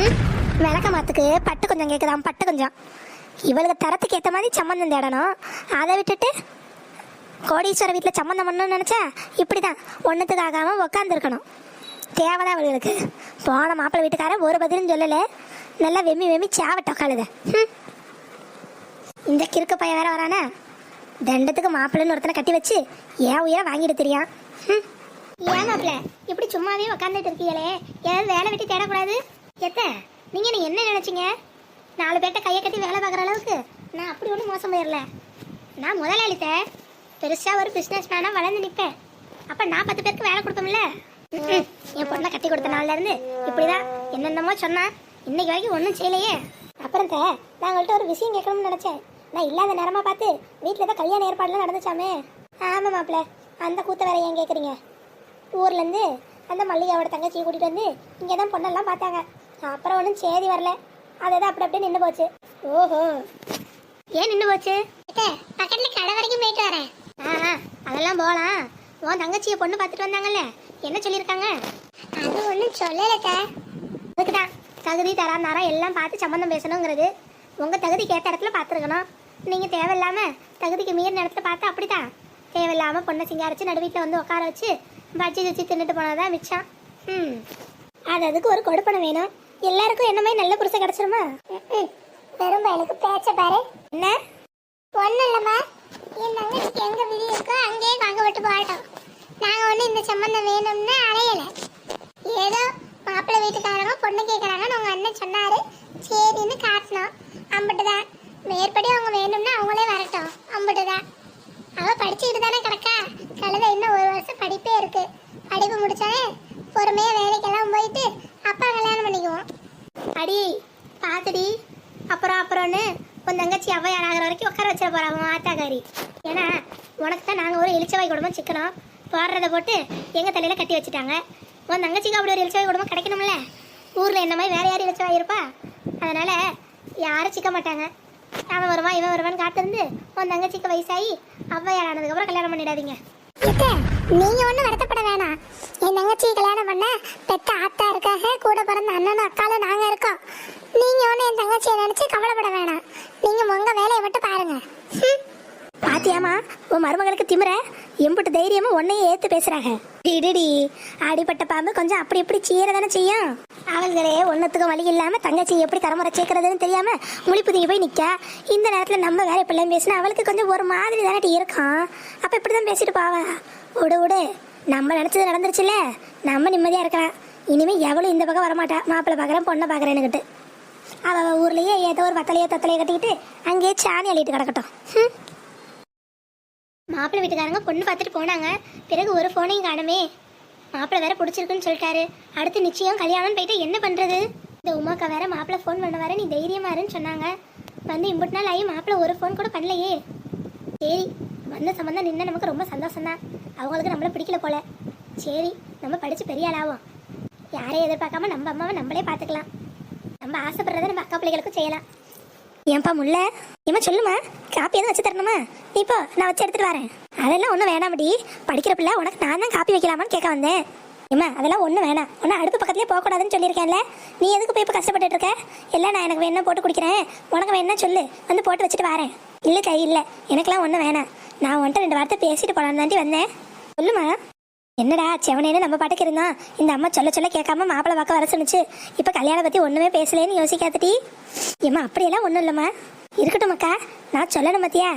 ம், விளக்க மாத்துக்கு பட்டு கொஞ்சம் கேட்குதான் பட்டு கொஞ்சம். இவளுக்கு தரத்துக்கு ஏற்ற மாதிரி சம்மந்தம் தேடணும். அதை விட்டுட்டு கோடீஸ்வர வீட்டில் சம்மந்தம் பண்ணணும்னு நினச்சா இப்படி தான் ஒன்றுத்துக்கு ஆகாமல் உக்காந்துருக்கணும். தேவைதான் அவளுக்கு போன மாப்பிள்ளை வீட்டுக்காரன் ஒரு பதிலும் சொல்லலை. நல்லா வெம்மி வெம்மி சாவட்ட உக்காளுது ம் இந்த கிறுக்கு பையன் வேற வரானே. தண்டத்துக்கு மாப்பிள்ளைன்னு ஒருத்தனை கட்டி வச்சு ஏன் உயிரை வாங்கிட்டு தெரியும் ம். ஏன் மாப்பிள்ள இப்படி சும்மாவே உக்காந்துட்டு இருக்கீங்களே ஏதாவது வேலை விட்டு தேடக்கூடாது? எத்த நீங்க நீ என்ன நினைச்சீங்க? நாலு பேர்ட்ட கையை கட்டி வேலை பார்க்குற அளவுக்கு நான் அப்படி ஒன்றும் மோசம் போயிடல நான் முதலாளித்த பெருசாக ஒரு பிஸ்னஸ் மேனாக வளர்ந்து நிற்பேன் அப்போ நான் பத்து பேருக்கு வேலை கொடுப்போம்ல என் பொண்ணை கட்டி கொடுத்த நாள்லேருந்து இப்படி தான் என்னென்னமோ சொன்னான் இன்னைக்கு வரைக்கும் ஒன்றும் செய்யலையே. அப்புறம் தே நான் உங்கள்கிட்ட ஒரு விஷயம் கேட்கணும்னு நினச்சேன். நான் இல்லாத நேரமாக பார்த்து வீட்டில் தான் கல்யாண ஏற்பாடுலாம் நடந்துச்சாமே. ஆமாம் மாப்பிள்ள அந்த கூத்த வேற ஏன் கேட்குறீங்க ஊர்லேருந்து அந்த மல்லிகாவோட தங்கச்சியை கூட்டிகிட்டு வந்து இங்கே தான் பொண்ணெல்லாம் பார்த்தாங்க. அப்புறம் ஒன்றும் சேதி வரல. அதை அப்படி அப்படியே நின்று போச்சு. ஓஹோ. ஏன் நின்று போச்சு? பக்கத்தில் கடை வரைக்கும் போயிட்டு வரேன். ஆ அதெல்லாம் போகலாம் உன் தங்கச்சியை பொண்ணு பார்த்துட்டு வந்தாங்கல்ல. என்ன சொல்லியிருக்காங்க? அது ஒன்றும் சொல்லலக்கா அதுக்கு தான். தகுதி தரம் தரம் எல்லாம் பார்த்து சம்மந்தம் பேசணுங்கிறது. உங்கள் தகுதிக்கு ஏற்ற இடத்துல பார்த்துருக்கணும். நீங்கள் தேவையில்லாமல் தகுதிக்கு மீறின இடத்துல பார்த்து அப்படிதான் தேவையில்லாமல் பொண்ணை சிங்காரிச்சு நடு வீட்டில் வந்து உட்கார வச்சு பஜ்ஜி வச்சு தின்னுட்டு போனதான் மிச்சம். ம் அது அதுக்கு ஒரு கொடுப்பனை வேணும். எல்லாருக்கும் என்ன மாதிரி நல்ல புருஷன் கிடைச்சிருமா? வெறும் பயலுக்கு பேச்ச பாரு. என்ன? ஒன்றும் இல்லைம்மா. என் தங்கச்சிக்கு எங்கே விதி இருக்கோ அங்கேயே வாங்க விட்டு போகட்டும். நாங்கள் ஒன்றும் இந்த சம்மந்தம் வேணும்னு அலையலை. ஏதோ மாப்பிள்ளை வீட்டுக்காரங்க பொண்ணு கேட்குறாங்கன்னு உங்கள் அண்ணன் சொன்னார். சரின்னு காட்டினோம். அம்பிட்டு தான் மேற்படி அவங்க வேணும்னா அவங்களே வரட்டும். அம்பிட்டு தான் அவள் படிச்சுக்கிட்டு தானே கிடக்கா. கழுத இன்னும் ஒரு வருஷம் படிப்பே இருக்கு. படிப்பு முடிச்சாலே பொறுமையாக வேலைக்கெல்லாம் போயிட்டு அப்பா கல்யாணம் பண்ணிக்குவோம் அடி பாத்துடி அப்புறம் அப்புறம்னு உன் தங்கச்சி ஆகிற வரைக்கும் உட்கார வச்சிட போறாங்க உன் ஆத்தாக்காரி. ஏன்னா உனக்கு தான் நாங்கள் ஒரு எலிச்சவாய் குடும்பம் சிக்கனம் போடுறத போட்டு எங்கள் தலையில் கட்டி வச்சுட்டாங்க. உன் தங்கச்சிக்கு அப்படி ஒரு எலிச்சவாய் குடும்பம் கிடைக்கணும்ல? ஊரில் என்ன மாதிரி வேற யாரும் எலிச்சவாய் இருப்பா? அதனால யாரும் சிக்க மாட்டாங்க. அவன் வருவான் இவன் வருவான்னு காத்திருந்து உன் தங்கச்சிக்கு வயசாகி ஔவையார் ஆனதுக்கப்புறம் கல்யாணம் பண்ணிடாதீங்க. நீங்க ஒன்றும் வருத்தப்பட வேணாம். என் தங்கச்சி கல்யாணம் பண்ண பெத்த ஆத்தா இருக்காக கூட பிறந்த அண்ணனும் அக்காலும் நாங்க ஒன்றும் என் தங்கச்சியை நினைச்சு கவலைப்பட வேணாம் நீங்க உங்க வேலையை மட்டும் பாருங்க பாத்தியாமா உன் மருமகளுக்கு திமிர எம்புட்டு தைரியமா உன்னையே ஏத்து பேசுறாங்க. டிடிடி அடிப்பட்ட பாம்பு கொஞ்சம் அப்படி இப்படி சீர தானே செய்யும். அவள்களே ஒன்னத்துக்கும் வழி இல்லாம தங்கச்சி எப்படி தரமுறை சேர்க்கறதுன்னு தெரியாம முழிப்புதிங்க போய் நிக்க. இந்த நேரத்துல நம்ம வேற இப்படிலாம் பேசினா அவளுக்கு கொஞ்சம் ஒரு மாதிரி தானே இருக்கும். அப்ப இப்படிதான் பேசிட்டு பாவா. விடு விடு. நம்ம நினைச்சது நடந்துருச்சுல நம்ம நிம்மதியா இருக்கலாம். இனிமே எவ்வளவு இந்த பக்கம் வரமாட்டா. மாப்பிள்ளை பாக்குறேன் பொண்ணை பாக்குறேன்னு கிட்ட அவ ஊர்லயே ஏதோ ஒரு வத்தலையோ தத்தலையோ கட்டிக்கிட்டு அங்கேயே சாணி அள்ளிட்டு கிடக்கட்டும். ம் மாப்பிள்ளை வீட்டுக்காரங்க பொண்ணு பார்த்துட்டு போனாங்க. பிறகு ஒரு ஃபோனையும் காணுமே. மாப்பிள்ளை வேற பிடிச்சிருக்குன்னு சொல்லிட்டாரு. அடுத்து நிச்சயம் கல்யாணம் போயிட்டு என்ன பண்றது? இந்த உமாக்கா வேற மாப்பிள்ளை ஃபோன் பண்ண வர நீ தைரியமா இருன்னு சொன்னாங்க. வந்து இம்புட்டு நாள் ஆகி மாப்பிள்ளை ஒரு ஃபோன் கூட பண்ணலையே. சரி வந்த சம்பந்தம் நின்று நமக்கு ரொம்ப சந்தோஷம் தான் அவங்களுக்கு நம்மள பிடிக்கல போல. சரி நம்ம படிச்சு பெரிய ஆளாவோம். யாரையும் எதிர்பார்க்காம நம்ம அம்மாவை நம்மளே பார்த்துக்கலாம். நம்ம ஆசைப்படுறத நம்ம அக்கா பிள்ளைகளுக்கும் செய்யலாம். ஏன்பா முல்ல? ஏமா சொல்லுமா? காப்பி எதுவும் வச்சு தரணுமா? நீ இப்போ நான் வச்சு எடுத்துட்டு வரேன். அதெல்லாம் ஒன்றும் வேணாமடி. படிக்கிற பிள்ளை உனக்கு நான் தான் காப்பி வைக்கலாமான்னு கேட்க வந்தேன். ஏம்மா அதெல்லாம் ஒன்றும் வேணாம். ஒன்றும் அடுப்பு பக்கத்துலேயே போகக்கூடாதுன்னு சொல்லியிருக்கேன்ல. நீ எதுக்கு போய் இப்போ கஷ்டப்பட்டுட்டு இருக்க? எல்லாம் நான் எனக்கு வேணா போட்டு குடிக்கிறேன். உனக்கு வேணா சொல்லு. வந்து போட்டு வச்சுட்டு வரேன். இல்லை கை இல்லை. எனக்கெல்லாம் ஒன்றும் வேணாம். நான் உன்ட்ட ரெண்டு வார்த்தை பேசிட்டு போகலான்னு தாண்டி வந்தேன். சொல்லுமா? என்னடா செவனேன்னு நம்ம பாட்டுக்கு இருந்தான். இந்த அம்மா சொல்ல சொல்ல கேட்காம மாப்பிள்ளை பார்க்க வர சொன்னிச்சு. இப்போ கல்யாணம் பற்றி ஒன்றுமே பேசலேன்னு யோசிக்காதட்டி ஏம்மா அப்படியெல்லாம் ஒன்றும் இல்லைம்மா. இருக்கட்டும் அக்கா நான் சொல்லணும் பார்த்தியா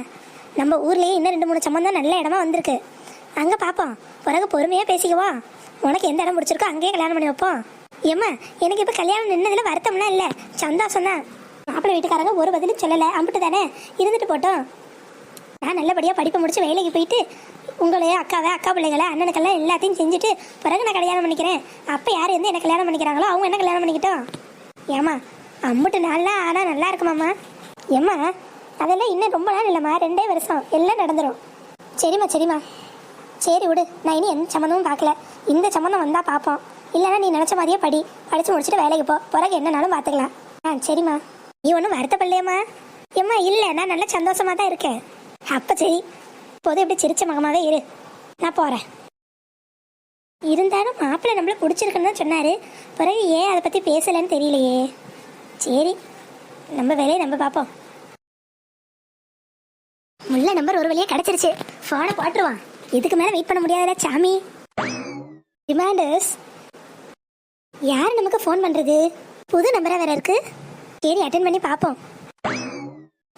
நம்ம ஊர்லேயே இன்னும் ரெண்டு மூணு சம்மந்தம் நல்ல இடமா வந்திருக்கு. அங்கே பார்ப்போம் பிறகு பொறுமையாக பேசிக்குவோம் உனக்கு எந்த இடம் பிடிச்சிருக்கோ அங்கேயே கல்யாணம் பண்ணி வைப்போம். ஏம்மா எனக்கு இப்போ கல்யாணம் நின்னதில் வருத்தம்லாம் இல்லை. சந்தோஷம் தான். மாப்பிள்ளை வீட்டுக்காரங்க ஒரு பதிலும் சொல்லலை. அம்பிட்டு தானே. இருந்துட்டு போட்டோம். நான் நல்லபடியாக படிப்பை முடிச்சு வேலைக்கு போயிட்டு உங்களையே அக்காவை அக்கா பிள்ளைகளை அண்ணனுக்கெல்லாம் எல்லாத்தையும் செஞ்சுட்டு பிறகு நான் கல்யாணம் பண்ணிக்கிறேன். அப்போ யார் வந்து என்ன கல்யாணம் பண்ணிக்கிறாங்களோ அவங்க என்ன கல்யாணம் பண்ணிக்கிட்டோம்? ஏம்மா அம்புட்டு நாள்லாம் ஆனால் நல்லா இருக்குமாம்மா? ஏம்மா அதெல்லாம் இன்னும் ரொம்ப நாள் இல்லைம்மா ரெண்டே வருஷம் எல்லாம் நடந்துடும் சரிம்மா சரிம்மா. சரி விடு நான் இனி எந்த சம்மந்தமும் பார்க்கல. இந்த சம்மந்தம் வந்தால் பார்ப்போம். இல்லைன்னா நீ நினச்ச மாதிரியே படி. படித்து முடிச்சுட்டு வேலைக்கு போ. பிறகு என்னனாலும் பார்த்துக்கலாம். ஆ சரிம்மா. நீ ஒன்றும் வருத்தப்படலையம்மா? ஏம்மா இல்லை நான் நல்ல சந்தோஷமாக தான் இருக்கேன். அப்போ சரி இப்போது இப்படி சிரிச்ச மகமாவே இரு. நான் போகிறேன் இருந்தாலும் மாப்பிள்ளை நம்மள பிடிச்சிருக்குன்னு தான் சொன்னார். பிறகு ஏன் அதை பற்றி பேசலைன்னு தெரியலையே. சரி நம்ம வேலையை நம்ம பார்ப்போம். முல்லை நம்பர் ஒரு வழியாக கிடச்சிருச்சு. ஃபோனை போட்டுருவான். இதுக்கு மேலே வெயிட் பண்ண முடியாதுல சாமி. டிமாண்டர்ஸ் யார் நமக்கு ஃபோன் பண்ணுறது புது நம்பராக வேற இருக்கு. சரி அட்டன் பண்ணி பார்ப்போம்.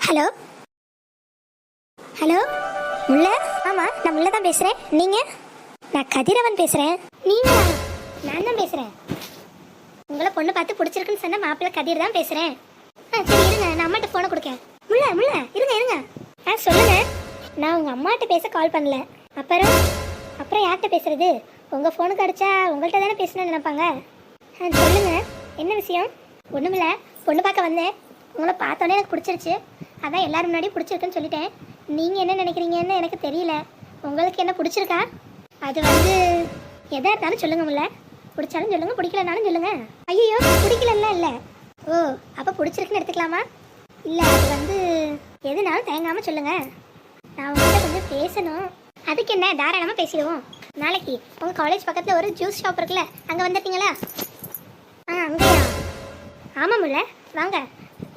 Hello hello Mullai? ஆமாம் நான் முல்லை தான் பேசுகிறேன் நீங்கள் நான் கதிரவன் பேசுகிறேன் நீங்க? நான் தான் பேசுகிறேன் உங்களை பொண்ணு பார்த்து பிடிச்சிருக்குன்னு சொன்ன மாப்பிள்ள கதிர் தான் பேசுகிறேன் ஆ சரி இருங்க. நான் அம்மாட்ட ஃபோனை கொடுக்கேன். முல்ல முல்லை. இருங்க இருங்க. ஆ சொல்லுங்க. நான் உங்கள் அம்மாட்ட பேச கால் பண்ணல. அப்புறம்? அப்புறம் யார்கிட்ட பேசுறது? உங்கள் ஃபோனுக்கு அடிச்சா உங்கள்கிட்ட தானே பேசணும்னு நினைப்பாங்க. ஆ சொல்லுங்க. என்ன விஷயம்? ஒன்றுமில்ல பொண்ணு பார்க்க வந்தேன். உங்களை பார்த்தோன்னே எனக்கு பிடிச்சிருச்சு. அதான் எல்லாரும் முன்னாடி பிடிச்சிருக்குன்னு சொல்லிட்டேன். நீங்கள் என்ன நினைக்கிறீங்கன்னு எனக்கு தெரியல. உங்களுக்கு என்ன பிடிச்சிருக்கா? அது வந்து எதாக இருந்தாலும் சொல்லுங்க முல்ல பிடிச்சாலும் சொல்லுங்கள் பிடிக்கலனாலும் சொல்லுங்கள் ஐயோ பிடிக்கலன்னா இல்லை. ஓ அப்போ பிடிச்சிருக்குன்னு எடுத்துக்கலாமா? இல்லை அது வந்து எதுனாலும் தயங்காமல் சொல்லுங்கள் நான் உங்கள்கிட்ட கொஞ்சம் பேசணும். அதுக்கு என்ன தாராளமாக பேசிடுவோம். நாளைக்கு உங்கள் காலேஜ் பக்கத்தில் ஒரு ஜூஸ் ஷாப் இருக்குல்ல அங்கே வந்துட்டீங்களா? ஆ அங்கேயா? ஆமாம்ல வாங்க.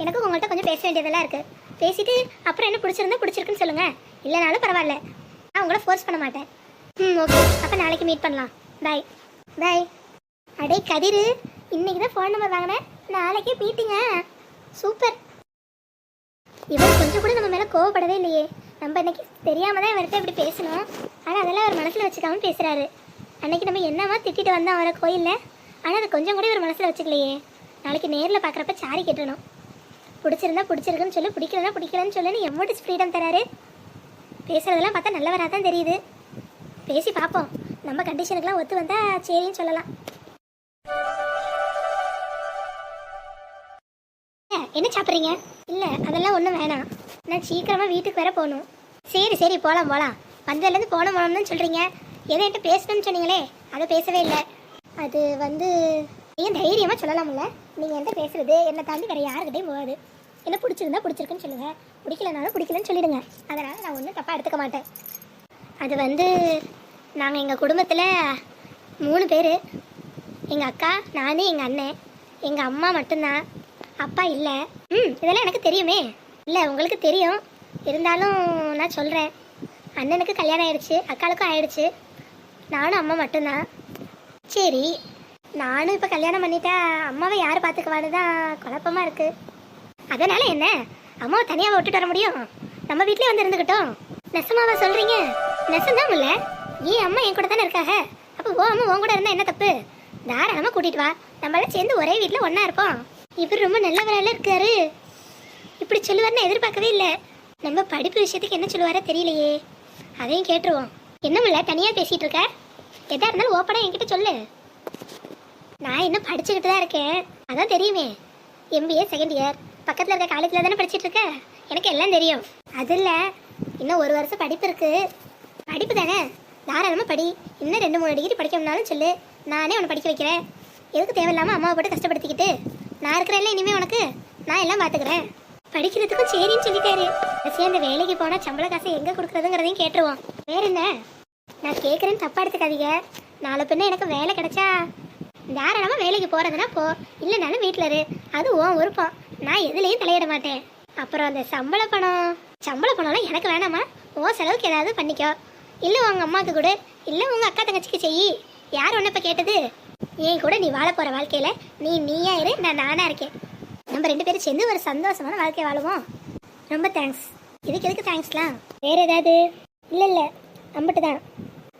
எனக்கும் உங்கள்கிட்ட கொஞ்சம் பேச வேண்டியதெல்லாம் இருக்குது பேசிட்டு அப்புறம் என்ன பிடிச்சிருந்தா பிடிச்சிருக்குன்னு சொல்லுங்கள் இல்லைனாலும் பரவாயில்ல. நான் உங்களை ஃபோர்ஸ் பண்ண மாட்டேன். ம் ஓகே அப்போ நாளைக்கு மீட் பண்ணலாம். பாய் பாய் அடே கதிர் இன்னைக்கு தான் ஃபோன் நம்பர் வாங்கினேன். நாளைக்கே மீட்டிங்க சூப்பர் இவர் கொஞ்சம் கூட நம்ம மேலே கோவப்படவே இல்லையே. நம்ம இன்னைக்கு தெரியாம தான் இவர்கிட்ட இப்படி பேசணும். ஆனால் அதெல்லாம் அவர் மனசில் வச்சுக்காம பேசுகிறாரு அன்னைக்கு நம்ம என்னவா திட்டிட்டு வந்தோம் அவரை கோயிலில்? ஆனால் அதை கொஞ்சம் கூட இவர் மனசில் வச்சுக்கலையே. நாளைக்கு நேரில் பார்க்குறப்ப சாரி கட்டணும். பிடிச்சிருந்தா பிடிச்சிருக்குன்னு சொல்லு பிடிக்கலன்னா பிடிக்கலன்னு சொல்லுன்னு எம்மோட்டு ஃப்ரீடம் தராரு. பேசுறதெல்லாம் பார்த்தா நல்லவராக தான் தெரியுது. பேசி பார்ப்போம். நம்ம கண்டிஷனுக்கெலாம் ஒத்து வந்தா சரின்னு சொல்லலாம். என்ன சாப்பிட்றீங்க? இல்லை அதெல்லாம் ஒன்றும் வேணாம். நான் சீக்கிரமாக வீட்டுக்கு வர போகணும். சரி சரி போகலாம் போகலாம் வந்ததுலேருந்து போன போனோம்னு சொல்கிறீங்க எதை என்கிட்ட பேசணும்னு சொன்னீங்களே அதை பேசவே இல்லை. அது வந்து நீங்கள் தைரியமாக சொல்லலாம்ல? நீங்கள் என்கிட்ட பேசுறது என்னை தாண்டி வேறு யாருக்கிட்டையும் போகாது. என்ன பிடிச்சிருந்தா பிடிச்சிருக்குன்னு சொல்லுங்கள் பிடிக்கலனாலும் பிடிக்கலன்னு சொல்லிடுங்க. அதனால் நான் ஒன்றும் தப்பாக எடுத்துக்க மாட்டேன். அது வந்து நாங்கள் எங்கள் குடும்பத்தில் மூணு பேர். எங்கள் அக்கா நானே எங்கள் அண்ணன். எங்கள் அம்மா மட்டும்தான். அப்பா இல்லை. ம் இதெல்லாம் எனக்கு தெரியுமே. இல்லை உங்களுக்கு தெரியும். இருந்தாலும் நான் சொல்கிறேன் அண்ணனுக்கு கல்யாணம் ஆயிடுச்சு அக்காளுக்கும் ஆயிடுச்சு நானும் அம்மா மட்டும்தான். சரி நானும் இப்போ கல்யாணம் பண்ணிட்டா அம்மாவை யார் பார்த்துக்குவான்னு தான் குழப்பமாக இருக்குது அதனால என்ன? அம்மாவை தனியாக விட்டுட்டு வர முடியும். நம்ம வீட்லயே வந்து இருந்துக்கிட்டோம் நெசமாவா சொல்கிறீங்க நெசம்தான் இல்லை. ஏன் அம்மா என் கூட தானே இருக்காக? அப்போ ஓ அம்மா உன் கூட இருந்தால் என்ன தப்பு? தாராளமாக கூட்டிகிட்டு வா. நம்மளாம் சேர்ந்து ஒரே வீட்டில் ஒன்றா இருப்போம். இவர் ரொம்ப நல்லவரால இருக்காரு. இப்படி சொல்லுவார்னு எதிர்பார்க்கவே இல்லை. நம்ம படிப்பு விஷயத்துக்கு என்ன சொல்லுவாரோ தெரியலையே. அதையும் கேட்டுருவோம். என்னமில்ல தனியாக பேசிகிட்டு இருக்க? எதா இருந்தாலும் ஓப்பனாக என்கிட்ட சொல்லு. நான் இன்னும் படிச்சுக்கிட்டு தான் இருக்கேன். அதான் தெரியுமே. எம்பிஏ செகண்ட் இயர் பக்கத்தில் இருக்க காலேஜில் தானே படிச்சுட்டு இருக்க? எனக்கு எல்லாம் தெரியும். அது இல்லை இன்னும் ஒரு வருஷம் படிப்பு இருக்கு. படிப்பு தானே? தாராளமாக படி. இன்னும் ரெண்டு மூணு டிகிரி படிக்கணும்னாலும் சொல்லு. நானே உன்னை படிக்க வைக்கிறேன். எதுக்கு தேவையில்லாமல் அம்மாவை போட்டு கஷ்டப்படுத்திக்கிட்டு? நான் இருக்கிறேன்ல இனிமேல் உனக்கு. நான் எல்லாம் பார்த்துக்கிறேன் படிக்கிறதுக்கும் சரின்னு சொல்லிட்டாரு. கடைசி அந்த வேலைக்கு போனால் சம்பள காசை எங்கே கொடுக்குறதுங்கிறதையும் கேட்டுருவோம். வேற என்ன? நான் கேட்குறேன்னு தப்பாக எடுத்துக்காதீங்க. நாலு பின்ன எனக்கு வேலை கிடைச்சா தாராளமாக வேலைக்கு போகிறதுனா போ. இல்லைனாலும் வீட்டில் இரு. அது உன் விருப்பம். நான் எதுலேயும் தலையிட மாட்டேன். அப்புறம் அந்த சம்பள பணம். சம்பள பணம்லாம் எனக்கு வேணாமா? உன் செலவுக்கு ஏதாவது பண்ணிக்கோ. இல்லை உங்கள் அம்மாவுக்கு கொடு. இல்லை உங்கள் அக்கா தங்கச்சிக்கு செய். யார் ஒன்று இப்போ கேட்டது? ஏன் கூட நீ வாழ போகிற வாழ்க்கையில் நீ நீயா இரு நான் நானாக இருக்கேன். நம்ம ரெண்டு பேரும் சேர்ந்து ஒரு சந்தோஷமான வாழ்க்கை வாழுவோம். ரொம்ப தேங்க்ஸ் இதுக்கு எதுக்கு தேங்க்ஸ்லாம் வேறு ஏதாவது? இல்லை இல்லை. அம்பிட்டு தான்.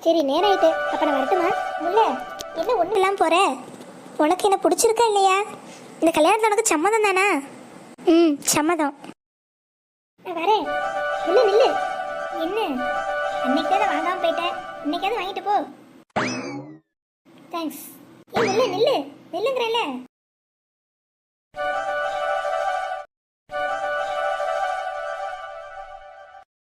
சரி நேரம் ஆயிட்டு அப்போ நான் வரட்டுமா? இல்லை. என்ன ஒன்றும் இல்லாமல் போகிற உனக்கு என்ன பிடிச்சிருக்கா இல்லையா? இந்த கல்யாணத்துல உனக்கு சம்மதம் தானா? ம் சம்மதம். நான் வரேன். நில்லு நில்லு. என்ன? அன்னைக்கு வாங்காமல் போயிட்டேன். இன்னைக்காவது வாங்கிட்டு போ. தேங்க்ஸ் ஏ நில்லு நில்லு. நில்லுங்கிறல்ல